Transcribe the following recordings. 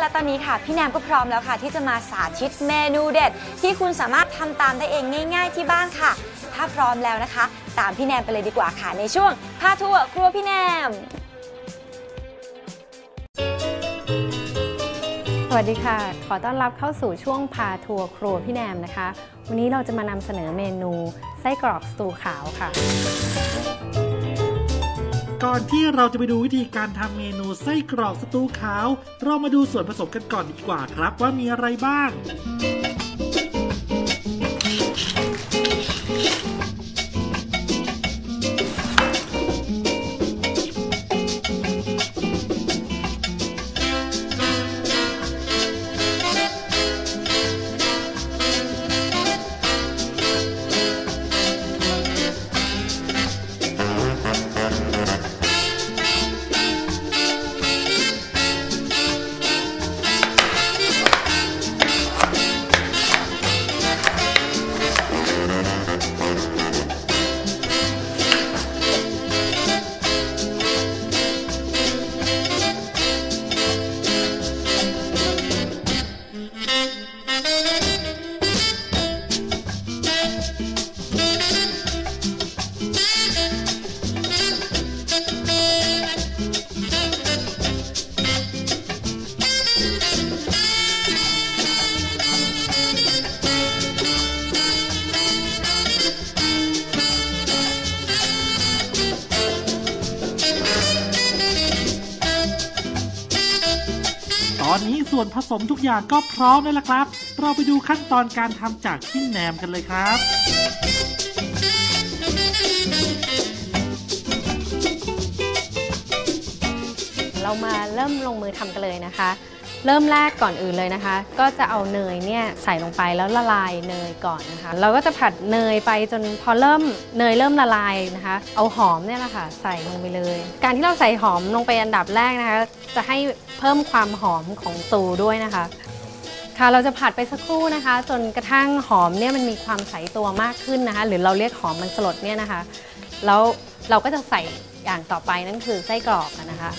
และตอนนี้ค่ะ พี่แนมก็พร้อมแล้วค่ะ ที่จะมาสาธิตเมนูเด็ด ที่คุณสามารถทำตามได้เองง่าย ๆ ที่บ้านค่ะ ถ้าพร้อมแล้วนะคะ ตามพี่แนมไปเลยดีกว่าค่ะในช่วงพาทัวร์ครัวพี่แนม สวัสดีค่ะ ขอต้อนรับเข้าสู่ช่วงพาทัวร์ครัวพี่แนมนะคะ วันนี้เราจะมานำเสนอเมนูไส้กรอกสตูขาวค่ะ ก่อนที่เราจะไปดูวิธีการทำเมนูไส้กรอกสตูขาว เรามาดูส่วนผสมกันก่อนดีกว่าครับว่ามีอะไรบ้าง อนนี้ส่วนผสมทุกอย่างก็พร้อมแล้วล่ะครับ เราไปดูขั้นตอนการทำจากพี่แหนมกันเลยครับ เรามาเริ่มลงมือทำกันเลยนะคะ เริ่มแรกก่อนอื่นเลยนะคะ ก็จะเอาเนยเนี่ยใส่ลงไปแล้วละลายเนยก่อนนะคะ เราก็จะผัดเนยไปจนพอเริ่มเนยเริ่มละลายนะคะ เอาหอมเนี่ยแหละค่ะใส่ลงไปเลย การที่เราใส่หอมลงไปอันดับแรกนะคะ จะให้เพิ่มความหอมของตูด้วยนะคะค่ะเราจะผัดไปสักครู่นะคะ จนกระทั่งหอมเนี่ยมันมีความใสตัวมากขึ้นนะคะ หรือเราเรียกหอมมันสลดเนี่ยนะคะ แล้วเราก็จะใส่อย่างต่อไปนั่นคือไส้กรอกนะคะ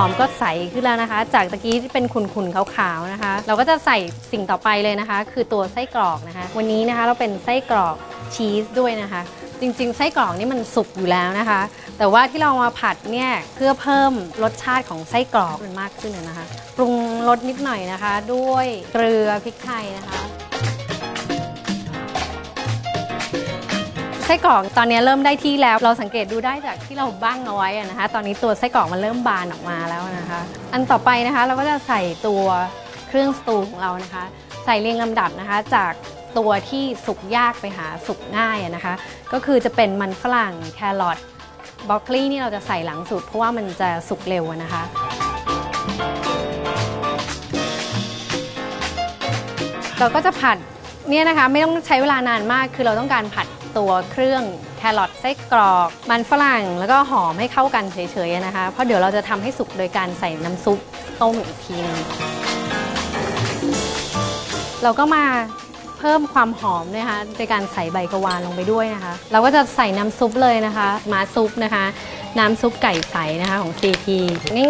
อมก็ใสขึ้นแล้วนะคะ จากตะกี้ที่เป็นขุ่นๆขาวๆนะคะ เราก็จะใส่สิ่งต่อไปเลยนะคะ คือตัวไส้กรอกนะคะ วันนี้นะคะเราเป็นไส้กรอกชีสด้วยนะคะ จริงๆ ไส้กรอกนี่มันสุกอยู่แล้วนะคะ แต่ว่าที่เรามาผัดเนี่ยเพื่อเพิ่มรสชาติของไส้กรอกมันมากขึ้นนะคะ ปรุงรสนิดหน่อยนะคะ ด้วยเกลือพริกไทยนะคะ ไส้กรอกตอนนี้เริ่มได้ที่แล้ว เราสังเกตดูได้จากที่เราบ้างเอาไว้นะคะ ตอนนี้ตัวไส้กรอกมันเริ่มบานออกมาแล้วนะคะ อันต่อไปนะคะเราก็จะใส่ตัวเครื่องสตูของเรานะคะ ใส่เรียงลำดับนะคะจากตัวที่สุกยากไปหาสุกง่ายนะคะ ก็คือจะเป็นมันฝรั่งแครอทบรอกโคลีนี่เราจะใส่หลังสุดเพราะว่ามันจะสุกเร็วนะคะเราก็จะผัดเนี่ยนะคะไม่ต้องใช้เวลานานมากคือเราต้องการผัด ตัวเครื่องแครอทไส้กรอก มันฝรั่งแล้วก็หอมให้เข้ากันเฉยๆนะคะ เพราะเดี๋ยวเราจะทำให้สุกโดยการใส่น้ำซุปต้มอีกทีหนึงเราก็มาเพิ่มความหอมนะคะโดยการใส่ใบกะวานลงไปด้วยนะคะ เราก็จะใส่น้ำซุปเลยนะคะ มาซุปนะคะ น้ำซุปไก่ใสนะคะของ CP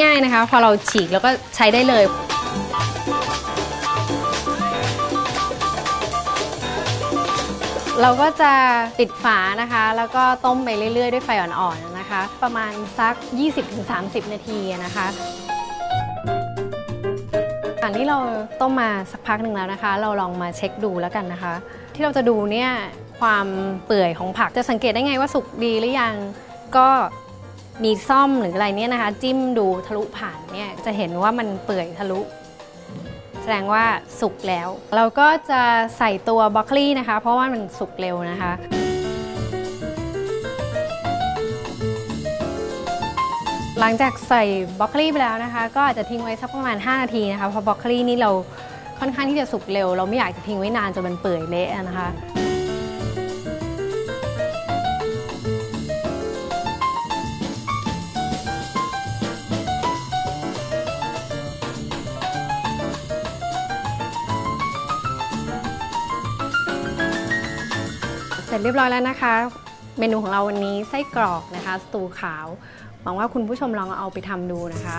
ง่ายๆนะคะ พอเราฉีกแล้วก็ใช้ได้เลย เราก็จะปิดฝานะคะ แล้วก็ต้มไปเรื่อย ๆ ด้วยไฟอ่อนๆนะคะ ประมาณสัก 20-30 นาทีนะคะอันนี้เราต้มมาสักพักหนึ่งแล้วนะคะ เราลองมาเช็คดูแล้วกันนะคะ ที่เราจะดูเนี่ยความเปื่อยของผักจะสังเกตได้ไงว่าสุกดีหรือยังก็มีซ่อมหรืออะไรเนี่ยนะคะ จิ้มดูทะลุผ่านเนี่ยจะเห็นว่ามันเปื่อยทะลุ แสดงว่าสุกแล้ว เราก็จะใส่ตัวบรอกโคลีนะคะ เพราะว่ามันสุกเร็วนะคะหลังจากใส่บรอกโคลีไปแล้วนะคะ ก็อาจจะทิ้งไว้สักประมาณ 5 นาทีนะคะเพราะบรอกโคลีนี่เราค่อนข้างที่จะสุกเร็ว เราไม่อยากจะทิ้งไว้นานจนมันเปื่อยเละนะคะ ร็จเรียบร้อยแล้วนะคะ เมนูของเราวันนี้ไส้กรอกนะคะ สตูขาว หวังว่าคุณผู้ชมลองเอาไปทำดูนะคะ